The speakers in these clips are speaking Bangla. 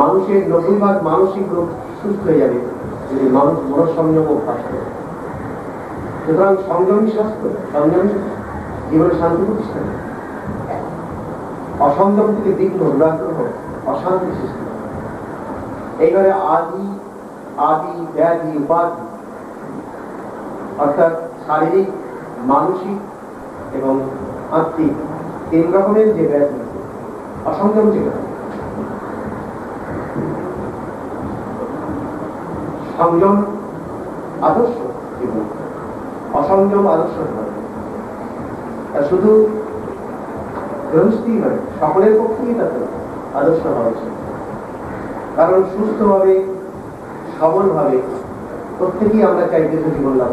মানুষের নব্বই ভাগ মানসিক রোগ সুস্থ হয়ে যাবে যদি মানুষ মনঃসংযম অভ্যাস করে। সুতরাং সংযমী স্বাস্থ্য, সংযমী জীবনে শান্তি প্রতিষ্ঠা অসংযম থেকে বিঘ্ন দুরাগ্রহ অশান্তি সৃষ্টি এইবারে আদি আদি, ব্যাধি, উপাধি, অর্থাৎ শারীরিক, মানসিক এবং আত্মিক তিন রকমের যে ব্যাধি অসংযম হয়। সংযম আদর্শ জীবন। অসংযম আদর্শ শুধু গৃহস্থী নয়, সকলের পক্ষেই তাতে আদর্শ হওয়া উচিত। কারণ সুস্থভাবে, সবলভাবে প্রত্যেকেই আমরা চাই দীর্ঘ জীবন লাভ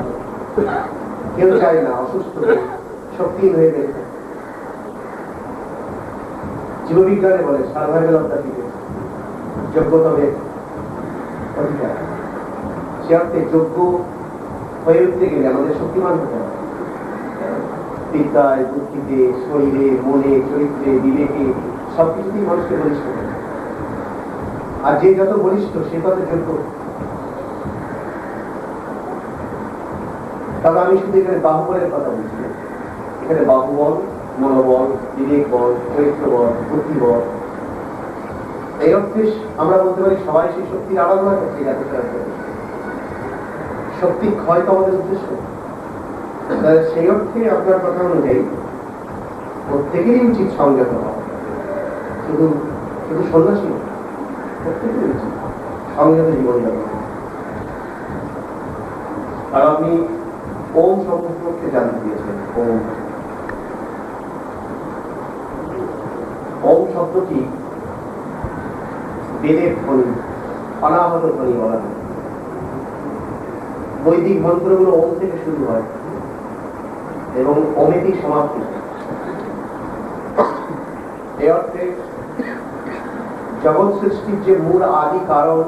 কেউ চায় না, অসুস্থ, শক্তিহীন হয়ে গেছে। জীববিজ্ঞানে বলে, সার্ভাইভাল অফ দ্য ফিটেস্ট যোগ্যতমের অধিকার। সে অর্থে যোগ্য হয়ে উঠতে গেলে আমাদের শক্তিমান হতে হবে। বিদ্যায়, বুদ্ধিতে, শরীরে, মনে, চরিত্রে, বিবেকে সব সবকিছুতেই মানুষকে বলিষ্ঠ আর যে যত বলিষ্ঠ, সে তত যোগ্য। তবে আমি শুধু এখানে বাহুবলের কথা বলছি। এখানে বাহুবল মনোবল বিবেক বল চরিত্র বল বুদ্ধি বল এই অর্থে আমরা বলতে পারি সবাই সেই শক্তির আরাধনা করছে যাতে শক্তি ক্ষয় তো আমাদের উদ্দেশ্য। সেই অর্থে আপনার কথা অনুযায়ী প্রত্যেকেরই উচিত সংযত হওয়া। শুধু শুধু সন্ন্যাসী প্রত্যেকেরই উচিত সংযত জীবন যাপন আর আপনি ওম সম্পর্কে জানতে দিয়েছেন, ওম। ওম শব্দটি বেদের ধ্বনি অনাহত ধ্বনি বলা হয়। বৈদিক মন্ত্রগুলো ওম থেকে শুরু হয় এবং ওমেতেই সমাপ্তি এ অর্থে জগৎ সৃষ্টির যে মূল আদি কারণ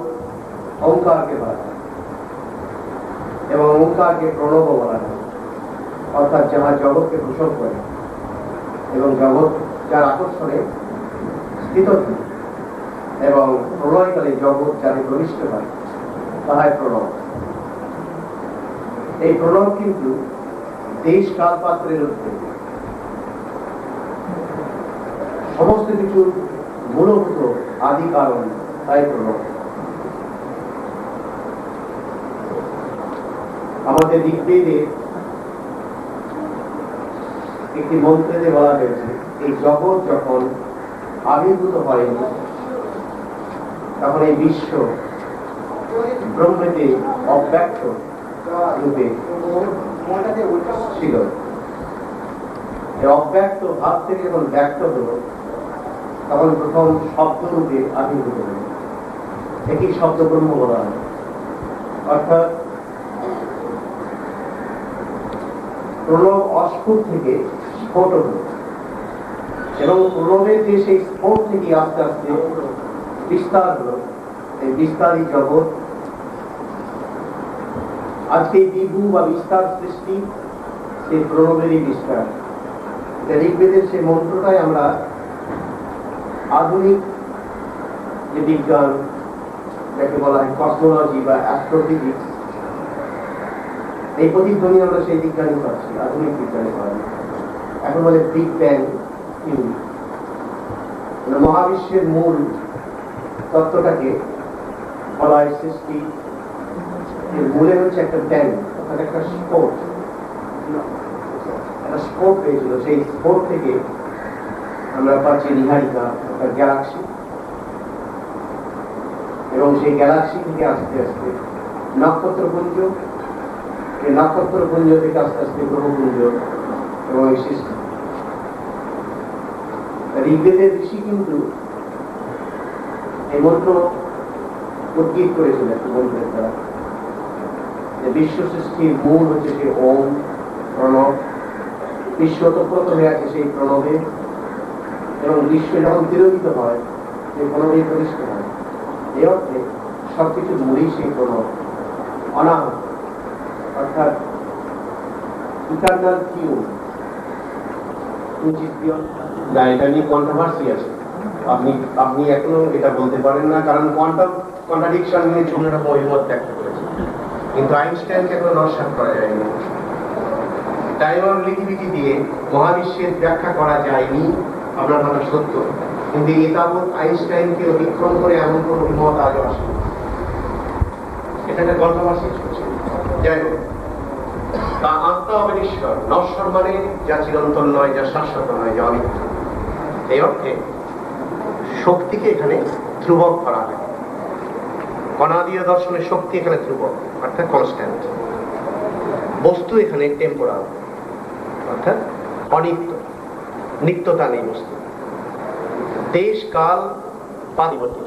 ওঙ্কারকে বলা হয় এবং ওঙ্কারকে প্রণব বলা হয়। অর্থাৎ যাহা জগৎকে পোষণ করে এবং জগৎ যার আকর্ষণে এবং প্রলয়কালে জগৎ যারে প্রবিষ্ট হয়, তাহাই প্রণব এই প্রণব কিন্তু দেশ কাল পাত্রের সমস্ত কিছুর মূলভূত আদি কারণ, তাই প্রণব আমাদের ঋগ্বেদে একটি মন্ত্রে বলা হয়েছে, এই জগৎ যখন আবির্ভূত হয়নি তখন এই বিশ্ব ব্রহ্মেতে অব্যক্ত রূপে ছিল। অব্যক্ত ভাব থেকে যখন ব্যক্ত হলো, তখন প্রথম শব্দ রূপে আবির্ভূত হলো। একই শব্দ ব্রহ্ম বলা হয়। অর্থাৎ প্রণব অস্ফুট থেকে স্ফোট হলো। এবং প্রণবের যে সেই স্ফোট থেকে আস্তে আস্তে বিস্তার হলো, এই বিস্তারই জগৎ। আজকে বিভু বা বিস্তার সৃষ্টি, সেই প্রণবেরই বিস্তার। ঋগ্বেদের সেই মন্ত্রটাই আমরা আধুনিক যে বিজ্ঞান, যাকে বলা হয় কসমোলজি বা অ্যাস্ট্রোফিজিক্স এই প্রতিধ্বনি আমরা সেই বিজ্ঞানী পাচ্ছি, আধুনিক বিজ্ঞানী পাই এখন বলে বিগ ব্যাং মহাবিশ্বের মূল তত্ত্বটাকে বলা হয় সৃষ্টি। এর মূলে হচ্ছে একটা ব্যাং অর্থাৎ একটা স্পোর্ট একটা স্পোর্ট পেয়েছিল, সেই স্পোর্ট থেকে আমরা পাচ্ছি নিহারিকা একটা গ্যালাক্সি। এবং সেই গ্যালাক্সি থেকে আস্তে আস্তে নক্ষত্রপুঞ্জ, এই নক্ষত্রপুঞ্জ থেকে আস্তে আস্তে গ্রহপুঞ্জ এবং এই সৃষ্টি। ঋগ্বেদের ঋষি কিন্তু এই মন্ত্র উদ্গীত করেছিল একটি মন্ত্রের দ্বারা যে বিশ্ব সৃষ্টির মূল হচ্ছে সে ওম, প্রণব। বিশ্ব ওতপ্রোত হয়ে আছে সেই প্রণবে। এবং বিশ্ব যখন তিরোহিত হয়, সেই প্রণবে প্রতিষ্ঠিত হয়। এই অর্থে সবকিছু মূলই সেই প্রণব। অনাহত অর্থাৎ ইটার্নাল কিউ উচিত না, এটা নিয়ে কন্ট্রোভার্সি আছে। আপনি আপনি এখনও এটা বলতে পারেন না, কারণ কোয়ান্টাম কন্ট্রাডিকশন নিয়ে রকম অভিমত ব্যক্ত করেছে। কিন্তু আইনস্টাইনকে এখনও নস্বাত করা যায়নি। টাইম অফ রিলেটিভিটি দিয়ে মহাবিশ্বের ব্যাখ্যা করা যায়নি, আপনার কথা সত্য। কিন্তু এ তাবৎ আইনস্টাইনকে অতিক্রম করে এমন কোনো অভিমত আজও আসেনি। এটা একটা কন্ট্রোভার্সি যাই হোক, তা আত্মা অবিনিশ্বর নশ্বর মানে যা চিরন্তন নয়, যা শাশ্বত নয়, যা অনিত্য। এই অর্থে শক্তিকে এখানে ধ্রুবক করা হয়। অনাদিয় দর্শনের শক্তি এখানে ধ্রুবক, অর্থাৎ কনস্ট্যান্ট বস্তু এখানে টেম্পোরাল অর্থাৎ অনিত্য, নিত্যতা নেই বস্তু। দেশ, কাল পরিবর্তিত।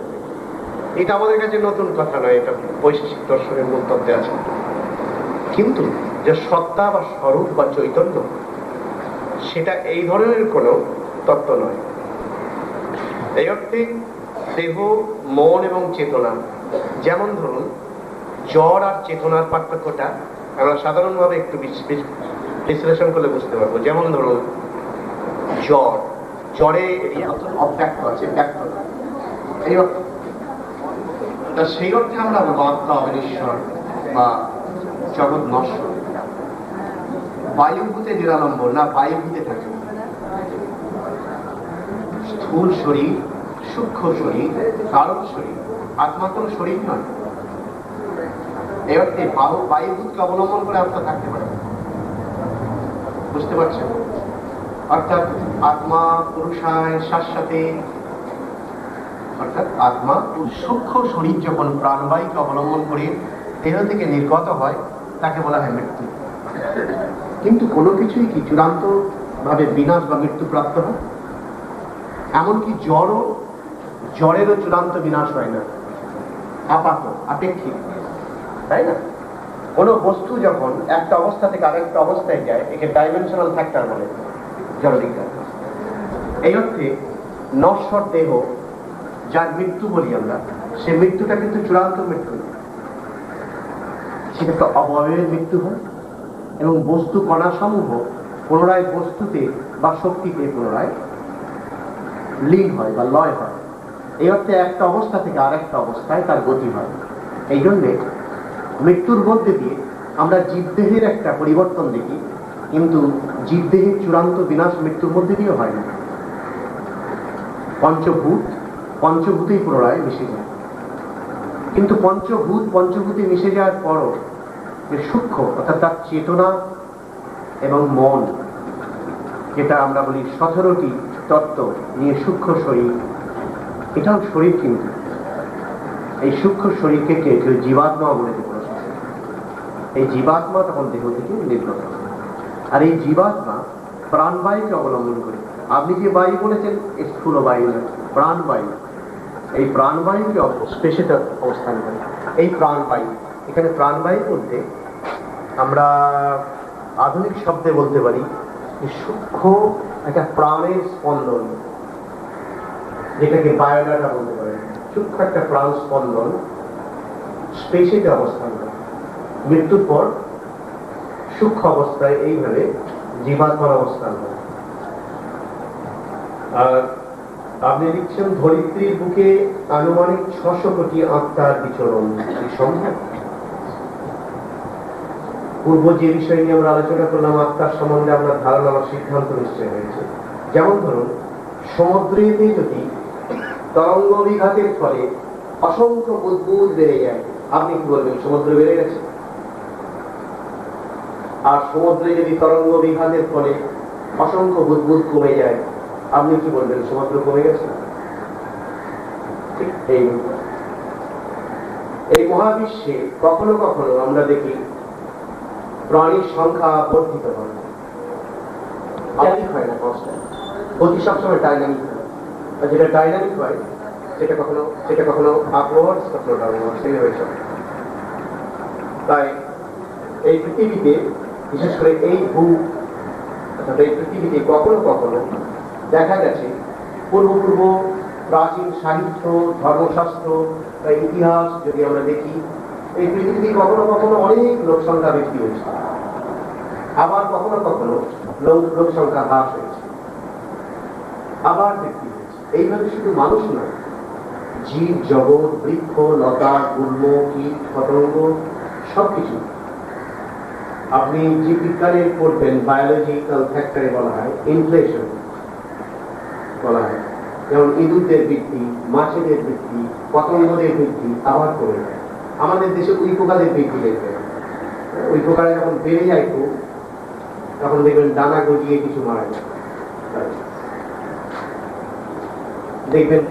এটা আমাদের কাছে নতুন কথা নয়, এটা বৈশেষিক দর্শনের মূল তত্ত্বে আছে। কিন্তু যে সত্তা বা স্বরূপ বা চৈতন্য, সেটা এই ধরনের কোনো তত্ত্ব নয়। এই অর্থে দেহ, মন এবং চেতনা। যেমন ধরুন, জ্বর আর চেতনার পার্থক্যটা আমরা সাধারণভাবে একটু বিশ- বিশ- বিশ্লেষণ করলে বুঝতে পারব। যেমন ধরুন, জ্বর। জ্বরে অব্যক্ত আছে সেই অর্থে আমরা আত্মা অবিনেশ্বর বা জগৎ নশ্বর। বায়ুভূতে নিরালম্বর না, বায়ুভূতে থাকে। স্থূল শরীর, সূক্ষ্ম শরীর, কারণ শরীর। আত্মা কোনো শরীর নয়। এই অর্থে বায়ু বায়ুভূতকে অবলম্বন করে আত্মা থাকতে পারে। বুঝতে পারছেন? অর্থাৎ আত্মা পুরুষায় শাশ্বতে, অর্থাৎ আত্মা সূক্ষ্ম শরীর যখন প্রাণবায়ুকে অবলম্বন করে দেহ থেকে নির্গত হয়, তাকে বলা হয় মৃত্যু। কিন্তু কোনো কিছুই কি চূড়ান্ত ভাবে বিনাশ বা মৃত্যু প্রাপ্ত হয়? এমনকি জ্বরও, জ্বরেরও চূড়ান্ত বিনাশ হয় না। আপাত, আপেক্ষিক। তাই না? কোনো বস্তু যখন একটা অবস্থা থেকে আরেকটা অবস্থায় যায়, একে ডাইমেনশনাল ফ্যাক্টর বলে জড়বিজ্ঞান এই অর্থে নশ্বর দেহ, যার মৃত্যু বলি আমরা। সে মৃত্যুটা কিন্তু চূড়ান্ত মৃত্যু। সেটা একটা অবয়বের মৃত্যু হয় এবং বস্তু কণা সমূহ পুনরায় বস্তুতে বা শক্তিতে পুনরায় লীন হয় বা লয় হয়। এই অর্থে একটা অবস্থা থেকে আর একটা অবস্থায় তার গতি হয়। এই জন্যে মৃত্যুর মধ্যে দিয়ে আমরা জীবদেহের একটা পরিবর্তন দেখি, কিন্তু জীবদেহের চূড়ান্ত বিনাশ মৃত্যুর মধ্যে দিয়েও হয় না। পঞ্চভূত, পঞ্চভূতেই পুনরায় মিশে যায়। কিন্তু পঞ্চভূত, পঞ্চভূতে মিশে যাওয়ার পরও যে সূক্ষ্ম, অর্থাৎ তার চেতনা এবং মন, যেটা আমরা বলি সতেরোটি তত্ত্ব নিয়ে সূক্ষ্ম শরীর। এটাও শরীর কিন্তু। এই সূক্ষ্ম শরীরকে কে? কেউ জীবাত্মা বলে যে এই জীবাত্মা তখন দেহ থেকে নির্গত। আর এই জীবাত্মা প্রাণবায়ুকে অবলম্বন করে। আপনি যে বায়ু বলেছেন স্থূল বায়ু না প্রাণবায়ু। এই প্রাণবায়ুকে স্পেশাল অবস্থান করে। এই প্রাণবায়ু। এখানে প্রাণবায়ুর মধ্যে আমরা আধুনিক শব্দে বলতে পারি সূক্ষ্ম একটা প্রাণের স্পন্দন, যেটাকে বায়োডাটা বলতে পারে। সূক্ষ্ম একটা প্রাণ স্পন্দন স্পেসিতে অবস্থান। করে মৃত্যুর পর সূক্ষ্ম অবস্থায় এইভাবে জীবাত্মার অবস্থান হয়। আর আপনি লিখছেন, ধরিত্রীর বুকে আনুমানিক ছশো কোটি আত্মার বিচরণ সম্ভব? পূর্ব যে বিষয় নিয়ে আমরা আলোচনা করলাম, আত্মার সম্বন্ধে আপনার ধারণা বা সিদ্ধান্ত নিশ্চয় হয়েছে। যেমন ধরুন, সমুদ্রেতে যদি তরঙ্গ বিঘাতের ফলে অসংখ্য বুদবুদ বেড়ে যায়, আপনি কি বলবেন, সমুদ্র বেড়ে গেছে? আর সমুদ্রে যদি তরঙ্গ বিঘাতের ফলে অসংখ্য বুদবুদ কমে যায়, আপনি কি বলবেন, সমুদ্র কমে গেছে? এই মহাবিশ্বে কখনো কখনো আমরা দেখি প্রাণীর সংখ্যা বর্ধিত হয় না। সবসময় ডাইনামিক আর যেটা ডাইনামিক হয়, সেটা কখনো সেটা কখনো আপওয়ার্ডস কখনো ডাউনওয়ার্ডস তাই এই পৃথিবীতে, বিশেষ করে এই ভূ, অর্থাৎ এই পৃথিবীতে কখনো কখনো দেখা গেছে পূর্ব পূর্ব প্রাচীন সাহিত্য, ধর্মশাস্ত্র বা ইতিহাস যদি আমরা দেখি এই পৃথিবীতে কখনো কখনো অনেক লোক সংখ্যা বৃদ্ধি হয়েছে। আবার কখনো কখনো লোক সংখ্যা হ্রাস হয়েছে। আবার ব্যক্তি হয়েছে। এইভাবে শুধু মানুষ নয়, জীব, জগৎ, বৃক্ষ, লতা, গুল্ম, কীট, পতঙ্গ, সবকিছু। আপনি জীববিজ্ঞানে পড়বেন বায়োলজিক্যাল ফ্যাক্টরে বলা হয় ইনফ্লেশন বলা হয়। যেমন ইঁদুরদের বৃদ্ধি, মাছেদের বৃদ্ধি, পতঙ্গদের বৃদ্ধি, আবার কমে যায়। আমাদের দেশে উই পোকাদের বৃদ্ধি দেখবেন উই পোকারা যখন বেড়ে যায় খুব তখন দেখবেন দানা গজিয়ে কিছু মারা যায়। দেখবেন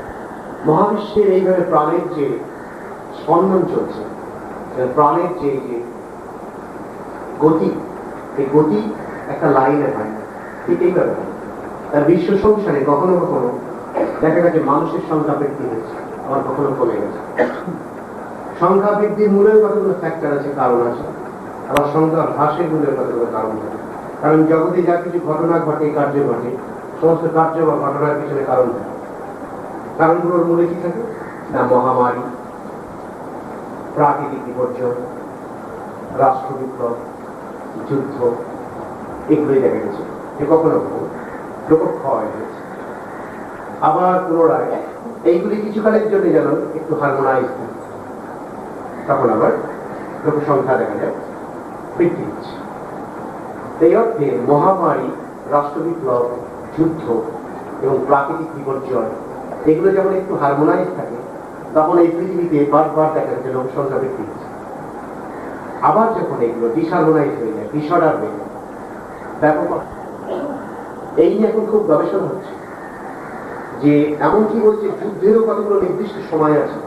মহাবিশ্বের এইভাবে প্রাণের যে স্পন্দন চলছে প্রাণের যে যে গতি, এই গতি একটা লাইনে হয়। ঠিক এইভাবে। তার বিশ্ব সংসারে কখনো কখনো দেখা গেছে মানুষের সংখ্যা বৃদ্ধি হয়েছে, আবার কখনো কমে গেছে। সংখ্যা বৃদ্ধির মূলের কতগুলো ফ্যাক্টর আছে কারণ আছে। আবার সংখ্যা হ্রাসের মূলের কতগুলো কারণ আছে। কারণ জগতে যা কিছু ঘটনা ঘটে কার্য ঘটে, সমস্ত কার্য বা ঘটনার পিছনে কারণ থাকে। কারণগুলোর মূলে কি থাকে? না, মহামারী, প্রাকৃতিক বিপর্যয়, রাষ্ট্র বিপ্লব, যুদ্ধ, এগুলোই দেখা গেছে। যে কখনো কখনো লোকক্ষয় হয়েছে। আবার পুনরায়, এইগুলি কিছুকালের জন্য যেন একটু হারমোনাইজ থাকে তখন আবার লোক সংখ্যা দেখা যায় বৃদ্ধি হচ্ছে এই অর্থে মহামারী রাষ্ট্র বিপ্লব যুদ্ধ এবং প্রাকৃতিক বিপর্যয়, এগুলো যখন একটু হারমোনাইজ থাকে, তখন এই পৃথিবীতে বারবার দেখা যাচ্ছে লোক সংখ্যা বৃদ্ধি হচ্ছে। আবার যখন এগুলো ডিসহারমোনাইজ হয়ে যায় ডিসঅর্ডার হয়ে যায়, ব্যাপক এই নিয়ে এখন খুব গবেষণা হচ্ছে যে এমনকি বলছে যুদ্ধেরও কতগুলো নির্দিষ্ট সময় আছে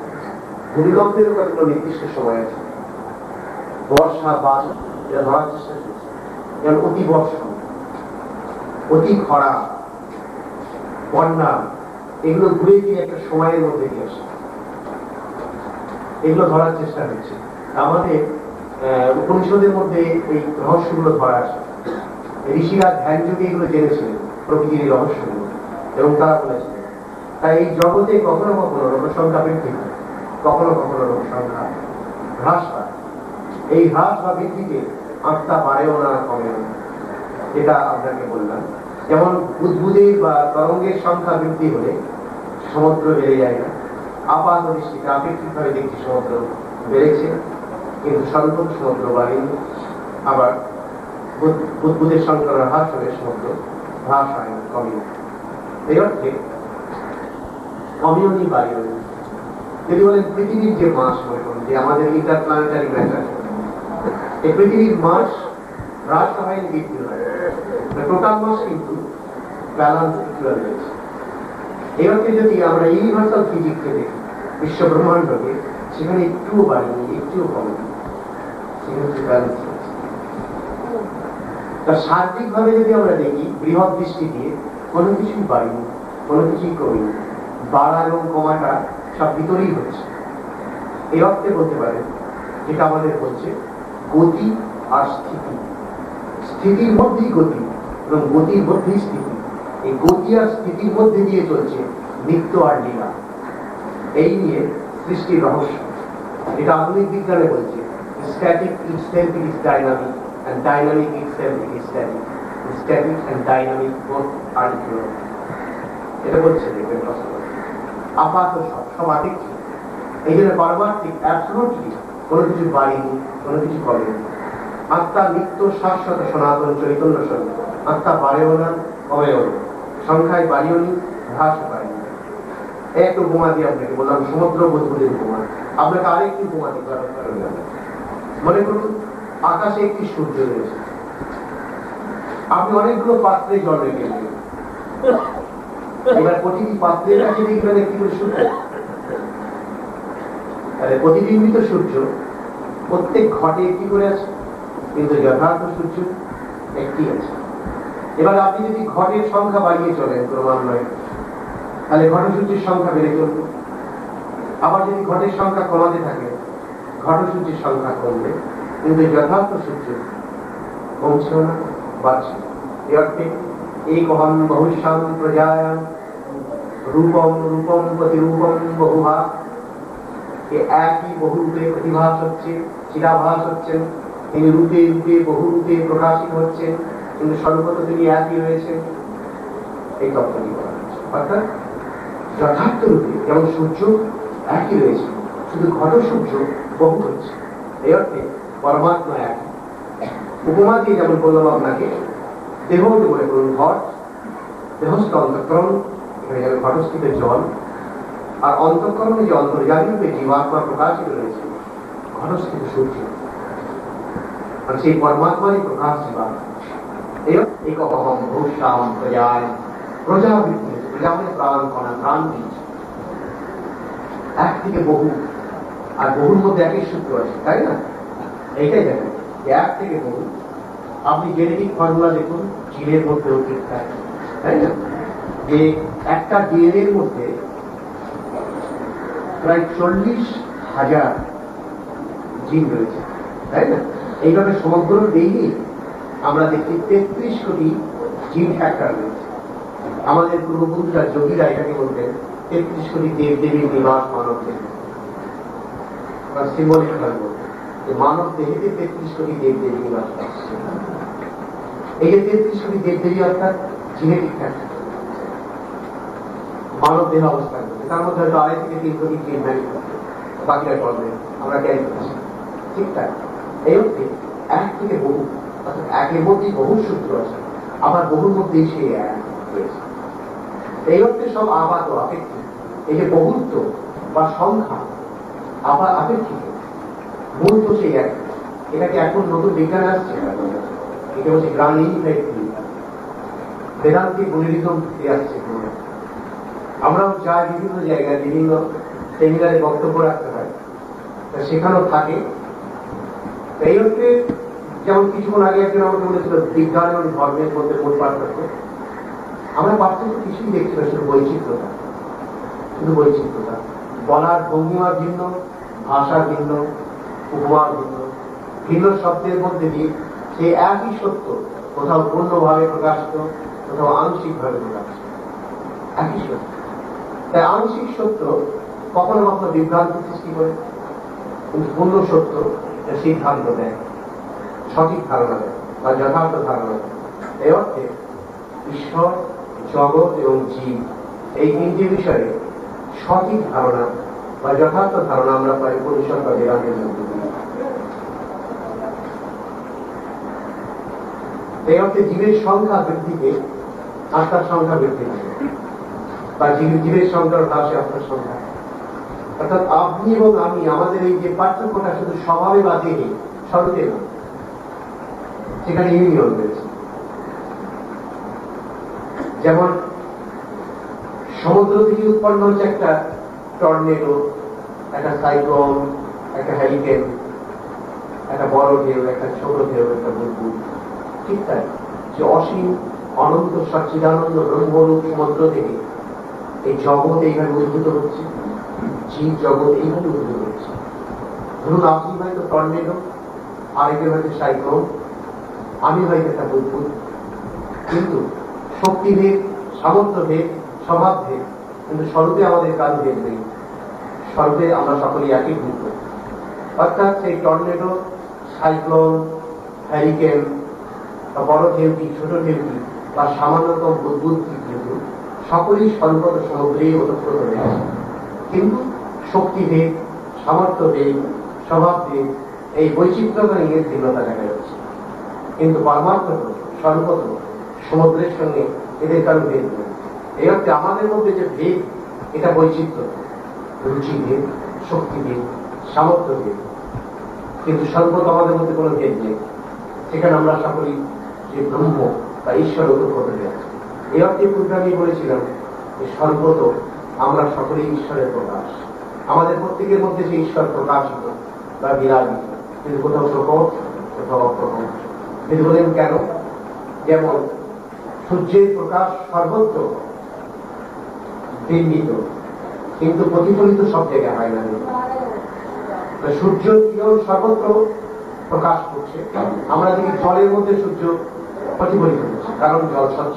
ভূমিকম্পেরও কতগুলো নির্দিষ্ট সময় আছে? বর্ষা বাদ এটা ধরার চেষ্টা করছে। যেমন অতি বর্ষা অতি খরা, বন্যা, এগুলো ঘুরে গিয়ে একটা সময়ের মধ্যে দিয়ে আসে। এগুলো ধরার চেষ্টা হচ্ছে। আমাদের উপনিষদের মধ্যে এই রহস্যগুলো ধরা আসে ঋষিরা ধ্যান যুগে এগুলো জেনেছিলেন, প্রকৃতির রহস্যগুলো, এবং তারা বলেছিলেন, তাই এই জগতে কখনো কখনো রোগসংখ্যা বৃদ্ধি কখনো কখনো রোগসংখ্যা হ্রাস পায়। এই হ্রাস বা বৃদ্ধিকে আত্মা বাড়েও না, কমেও এটা আপনাকে বললাম। যেমন বুদবুদের বা তরঙ্গের সংখ্যা বৃদ্ধি হলে সমুদ্র বেড়ে যায় না। আপাত দৃষ্টিতে আপেক্ষিকভাবে দেখছি সমুদ্র বেড়েছে, কিন্তু স্বল্প সমুদ্র বাড়েনি। আবার বুদবুদের সংখ্যা হ্রাস হলে সমুদ্র হ্রাস হয় না কমে না। এই অর্থে কমিউনি বাড়িওনি যদি বলেন, পৃথিবীর যে মাস যে আমাদের ইন্টার প্ল্যানেটারি ম্যাটার এই পৃথিবীর মাস হ্রাস হয়। বৃদ্ধি হয় টোটাল মাস কিন্তু ব্যালান্স ইকুয়াল রয়েছে অর্থে যদি আমরা ইউনিভার্সাল ফিজিক্সকে দেখি, বিশ্ব ব্রহ্মাণ্ডকে, সেখানে একটুও বাড়েনি একটুও কমেনি সেখানে ব্যালেন্স রয়েছে তা সার্বিকভাবে যদি আমরা দেখি, বৃহৎ দৃষ্টি দিয়ে কোনো কিছুই বাড়েনি, কোনো কিছুই কমেনি বাড়া এবং কমাটা সব ভিতরেই হচ্ছে এই অর্থে বলতে পারেন যেটা আমাদের বলছে, গতি আর স্থিতি। স্থিতির মধ্যেই গতি এবং গতির মধ্যেই স্থিতি। এই গতি আর স্থিতির মধ্যে দিয়ে চলছে নিত্য আর লীলা। এই নিয়ে সৃষ্টির রহস্য এটা আধুনিক বিজ্ঞানে বলছে static itself is dynamic, and dynamic itself is static static and dynamic both are এটা বলছে দেখবেন প্রশ্ন আপাত সব এই জন্য পারমার্থিক অ্যাবসলুটলি কোনো কিছু বাড়িনি, কোনো কিছু কমেনি। আত্মা নিত্য শাশ্বত সনাতন চৈতন্য স্বরূপ। আত্মা বাড়েও না, কমেও না। সংখ্যায় বাড়িও নি, হ্রাস পায়নি একটা উপমা দিয়ে আপনাকে বললাম, সমুদ্র বুদ্বুদের উপমা। আপনাকে আরেকটি উপমা দিতে মনে করুন, আকাশে একটি সূর্য রয়েছে। আপনি অনেকগুলো পাত্রে জল রেখে এবার প্রতিটি পাত্রের কাছে দেখবেন একটি করে সূর্য। তাহলে প্রতিবিম্বিত সূর্য, প্রত্যেক ঘটে একটি করে আছে? কিন্তু যথার্থ সূর্য একটি আছে। এবার আপনি যদি ঘটের সংখ্যা বাড়িয়ে চলেন ক্রমান্বয়ে তাহলে ঘট সংখ্যা বেড়ে চলবে। আবার যদি ঘটের সংখ্যা কমাতে থাকে, ঘট সংখ্যা কমবে। কিন্তু যথার্থ সূর্য কমছেও না বাড়ছে এ অর্থে কহন বহুশ্যাম প্রজায়াম রূপম রূপম প্রতিরূপম বহুভা এ একই বহু রূপে প্রতিভাস হচ্ছে চিরাভাস হচ্ছেন তিনি রূপে রূপে বহু রূপে প্রকাশিত হচ্ছেন কিন্তু সর্বত তিনি একই রয়েছেন এই তত্ত্বটি বলা হচ্ছে অর্থাৎ যথার্থ রূপে যেমন সূর্য একই রয়েছে শুধু ঘট সূর্য বহু হচ্ছে এই অর্থে পরমাত্মা এক উপমা দিয়ে যেমন বললাম আপনাকে দেহ মনে করুন ঘট দেহস্থ অন্তঃকরণ, এখানে যেন ঘটস্থিত জল, আর অন্তঃকরণে যে অন্তর্জামী রূপে জীবাত্মা প্রকাশিত রয়েছে ঘটস্থিত সূর্য। আর সেই পরমাত্মারই প্রকাশ জীবাত্মা। একহম ভূষাম প্রজায় প্রজাবৃত্তি প্রজা মানে প্রাণ প্রাণ বীজ। এক থেকে বহু, আর বহুর মধ্যে একই সূত্র আছে, তাই না? এইটাই দেখেন এক থেকে বহু আপনি জেনেটিক ফর্মুলা দেখুন, জিনের মধ্যেও ঠিক তাই তাই না? যে একটা ডিএনএর মধ্যে প্রায় চল্লিশ হাজার জিন রয়েছে, তাই না? এইভাবে সমগ্র দেহি আমরা দেখি তেত্রিশ কোটি জিন ফ্যাক্টর রয়েছে। আমাদের পূর্বপুরুষরা যোগীরা এটাকে বলতেন, তেত্রিশ কোটি দেব দেবীর নিবাস মানব দেহে। সিম্বলিক মানব দেহেতে তেত্রিশ কোটি দেব দেবী নিবাস এই যে তেত্রিশ কোটি অর্থাৎ জিনেটিক ফ্যাক্টর মানব দেহ অবস্থান করছে তার মধ্যে হয়তো আড়াই থেকে তিন কোটি জিন ম্যানি বাকিরা চলবে আমরা ক্যারি করছি ঠিক এই অর্থে এক থেকে বহু অর্থাৎ একের মধ্যেই বহু সূত্র আছে আবার বহুর মধ্যেই সেই এক রয়েছে এই অর্থে সব আপাত আপেক্ষিক এই যে বহুত্ব বা সংখ্যা আবার আপেক্ষিক মূল তো সেই এক এটাকে এখন নতুন বিজ্ঞান আসছে এটা হচ্ছে ইনফ্যাক্ট বেদান্তিক বুলিরিজম ফিরে আসছে আমরাও যাই বিভিন্ন জায়গায়, বিভিন্ন সেমিনারে বক্তব্য রাখতে হয়। সেখানেও থাকে। এই অর্থে যেমন কিছুক্ষণ আগে একজন আমাকে বলেছিল বিজ্ঞান এবং ধর্মের মধ্যে মূল পার্থক্য। আমরা পার্থক্য কিছুই দেখছি না, শুধু বৈচিত্র্যতা শুধু বৈচিত্র্যতা বলার ভঙ্গিমা ভিন্ন ভাষা ভিন্ন উপমা ভিন্ন ভিন্ন শব্দের মধ্যে দিয়ে সেই একই সত্য। কোথাও পূর্ণভাবে প্রকাশিত, কোথাও আংশিকভাবে প্রকাশিত। একই সত্য। তাই আংশিক সত্য কখনো কখনো বিভ্রান্তি সৃষ্টি করে, কিন্তু পূর্ণ সত্য সিদ্ধান্ত দেয়। সঠিক ধারণা দেয় বা যথার্থ ধারণা দেয়। এই অর্থে ঈশ্বর, জগৎ এবং জীব এই তিনটি বিষয়ে সঠিক ধারণা বা যথার্থ ধারণা আমরা পাই পরিষদ বা বেদান্তের মধ্যে এই অর্থে জীবের সংখ্যা বৃদ্ধিতে আত্মার সংখ্যা বৃদ্ধি বা জীব জীবের সংখ্যার হ্রাসে আত্মার সংখ্যা। অর্থাৎ আপনি এবং আমি, আমাদের এই যে পার্থক্যটা শুধু স্বভাবে বা দেহে স্বরূপে না সেখানে ইউনিয়ন রয়েছে। যেমন, সমুদ্র থেকে উৎপন্ন হচ্ছে একটা টর্নেডো, একটা সাইক্লোন, একটা হ্যারিকেন একটা বড় ঢেউ, একটা ছোট ঢেউ, একটা বুলবুল। ঠিক তাই যে অসীম অনন্ত সচ্চিদানন্দ, ব্রহ্মরূপী মন্ত্র থেকে এই জগৎ এইভাবে উদ্ভূত হচ্ছে, জীব জগৎ এইভাবে উদ্ভূত হচ্ছে। ধরুন, আপনি হয়তো টর্নেডো আরেকের হয়তো সাইক্লোন আমি হয়তো একটা বুলবুল কিন্তু শক্তিভেদ, সামর্থ্যভেদ, স্বভাবভেদ, কিন্তু স্বরূপে আমাদের কাজ ভেদ নেই। স্বরূপে আমরা সকলেই একই ভূত। অর্থাৎ সেই টর্নেডো সাইক্লোন, হ্যারিকেন বা বড় ঢেউটি ছোট ঢেউটি বা সামান্যতম বুদ্বুদ কিন্তু সকলেই স্বল্পত সমুদ্রে ওতপ্রোত রয়েছে কিন্তু শক্তিভেদ সামর্থ্যভেদ স্বভাবভেদ এই বৈচিত্র্যতা নিয়ে ভিন্নতা দেখা যাচ্ছে। কিন্তু পরমার্থ সর্বত সমুদ্রের সঙ্গে এদের কারও ভেদ নেই। এই অর্থে আমাদের মধ্যে যে ভেদ, এটা বৈচিত্র্য। রুচি ভেদ শক্তি ভেদ সামর্থ্য ভেদ কিন্তু সর্বত আমাদের মধ্যে কোনো ভেদ নেই। সেখানে আমরা সকলেই যে ব্রহ্ম বা ঈশ্বর হয়ে আছে এই অর্থে পূর্বে আমি বলেছিলাম যে সর্বত আমরা সকলেই ঈশ্বরের প্রকাশ। আমাদের প্রত্যেকের মধ্যে যে ঈশ্বর প্রকাশিত বা বিরাজিত কিন্তু কোথাও প্রকট, কোথাও অপ্রকট। কিন্তু বলেন কেন? যেমন সূর্যের প্রকাশ সর্বত্র বিম্বিত কিন্তু প্রতিফলিত সব জায়গায় হয় না। সূর্য কিরণ সর্বত্র প্রকাশ করছে। আমরা দেখি জলের মধ্যে সূর্য কারণ জল স্বচ্ছ।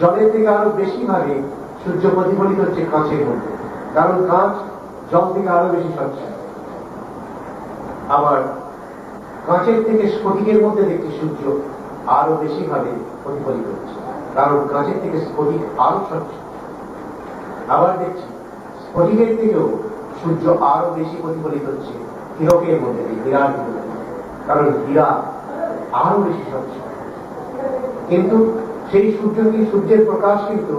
জলের থেকে আরও বেশি ভাবে সূর্য প্রতিফলিত হচ্ছে কাঁচের মধ্যে, কারণ কাঁচ জল থেকে আরও বেশি স্বচ্ছ। আবার কাঁচের থেকে স্ফটিকের মধ্যে দেখছি সূর্য আরও বেশি ভাবে প্রতিফলিত হচ্ছে, কারণ কাঁচের থেকে স্ফটিক আরও স্বচ্ছ। আবার দেখছি স্ফটিকের থেকেও সূর্য আরও বেশি প্রতিফলিত হচ্ছে হীরকের মধ্যে ভিতরে কারণ হীরা আরও বেশি স্বচ্ছ কিন্তু সেই সূর্য কি সূর্যের প্রকাশ কিন্তু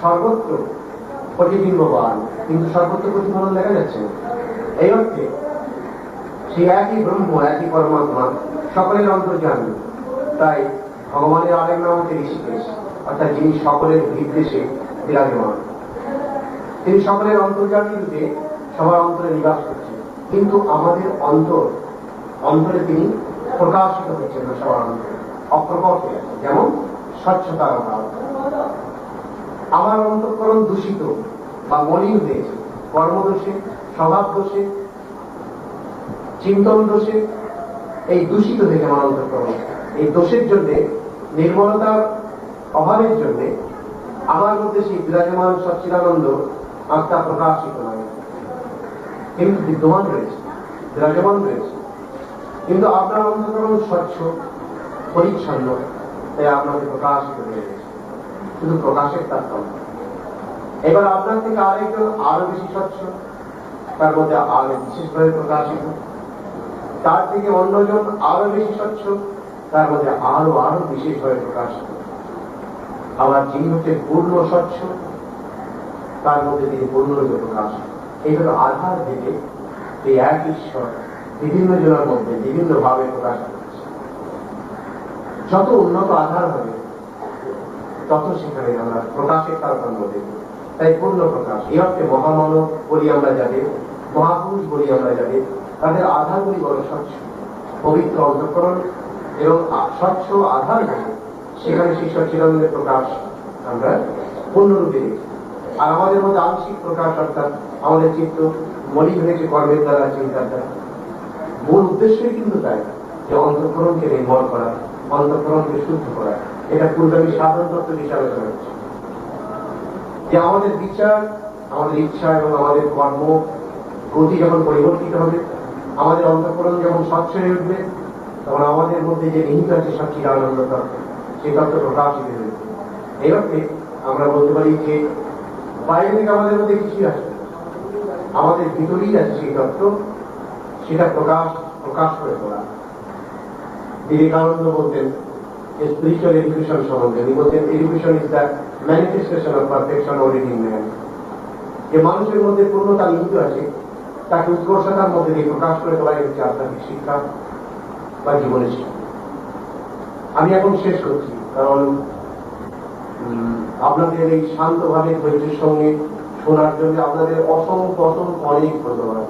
সর্বত্র প্রতিবিম্ববান কিন্তু সর্বত্র প্রতিফলন দেখা যাচ্ছে। এই অর্থে সেই একই ব্রহ্ম, একই পরমাত্মা, সকলের অন্তর্জামী তাই ভগবানের আরেক নাম হচ্ছে ঋষিকেশ, অর্থাৎ যিনি সকলের নির্দেশে বিরাজমান। তিনি সকলের অন্তর্জামী রূপে সবার অন্তরে নিবাস করছেন। কিন্তু আমাদের অন্তর, অন্তরে তিনি প্রকাশিত না সবার আছে। যেমন স্বচ্ছতার অভাব আমার অন্তঃকরণ দূষিত বা মলিন হয়েছে। কর্মদোষে স্বভাব দোষে চিন্তন দোষে, এই দূষিত হয়ে আমার অন্তঃকরণ। এই দোষের জন্যে, নির্মলতার অভাবের জন্যে, আমার মধ্যে সেই বিরাজমান সচ্চিদানন্দ আত্মা প্রকাশিত নয় কিন্তু বিদ্যমান রয়েছে, বিরাজমান রয়েছে। কিন্তু আপনার অন্তঃকরণ স্বচ্ছ পরিচ্ছন্ন তাই আপনাকে প্রকাশ গেছে শুধু প্রকাশের তারতম্য। এবার আপনার থেকে আরেকজন আরও বেশি স্বচ্ছ, তার মধ্যে আরও বিশেষভাবে প্রকাশিত। তার থেকে অন্যজন আরও বেশি স্বচ্ছ, তার মধ্যে আরও আরও বিশেষভাবে প্রকাশিত। আবার যিনি হচ্ছে পূর্ণ স্বচ্ছ, তার মধ্যে তিনি পূর্ণরূপে প্রকাশ এইভাবে আধার থেকে এই এক ঈশ্বর বিভিন্ন জনের মধ্যে বিভিন্ন ভাবে প্রকাশ করছে। যত উন্নত আধার হবে, তত সেখানে আমরা প্রকাশের তারতম্য দেখব। তাই পূর্ণ প্রকাশ এই অর্থে মহামানব বলি আমরা যাবে মহাপুরুষ বলি আমরা যাবে তাদের আধারগুলি বড় স্বচ্ছ, পবিত্র অন্তঃকরণ এবং স্বচ্ছ আধার সেখানে সেই সচ্চিদানন্দের প্রকাশ আমরা পূর্ণরূপে দেখি। আর আমাদের মধ্যে আংশিক প্রকাশ অর্থাৎ আমাদের চিত্ত মলিন হয়েছে কর্মের দ্বারা, চিন্তার দ্বারা। মূল উদ্দেশ্যই কিন্তু তাই যে অন্তঃকরণকে নির্ভর করা, অন্তঃকরণকে শুদ্ধ করা। এটা পূর্বে আমি সাধারণ তত্ত্ব আলোচনা করছি যে আমাদের বিচার, আমাদের ইচ্ছা এবং আমাদের কর্ম, গতি যখন পরিবর্তিত হবে, আমাদের অন্তঃকরণ যখন স্বচ্ছ হয়ে উঠবে, তখন আমাদের মধ্যে যে নিহিত আছে সচ্চিদ আনন্দ তত্ত্ব সেই তত্ত্ব প্রকাশিত উঠবে এই অর্থে আমরা বলতে পারি যে বাইরে আমাদের মধ্যে কিছুই আসে না। আমাদের ভিতরেই আছে সেই তত্ত্ব। সেটা প্রকাশ প্রকাশ করে তোলা। বিবেকানন্দ বলতেন স্পিরিচুয়াল এডুকেশন সম্বন্ধে উনি বলতেন education is the manifestation of perfection origin man যে মানুষের মধ্যে পূর্ণতা নিহিত আছে, তাকে উৎকর্ষতার মধ্যে দিয়ে প্রকাশ করে তোলাই হচ্ছে আধ্যাত্মিক শিক্ষা বা জীবনের শিক্ষা। আমি এখন শেষ করছি, কারণ আপনাদের এই শান্তভাবে ধৈর্যের সঙ্গে শোনার জন্য আপনাদের অসংখ্য অসংখ্য অনেক ধন্যবাদ।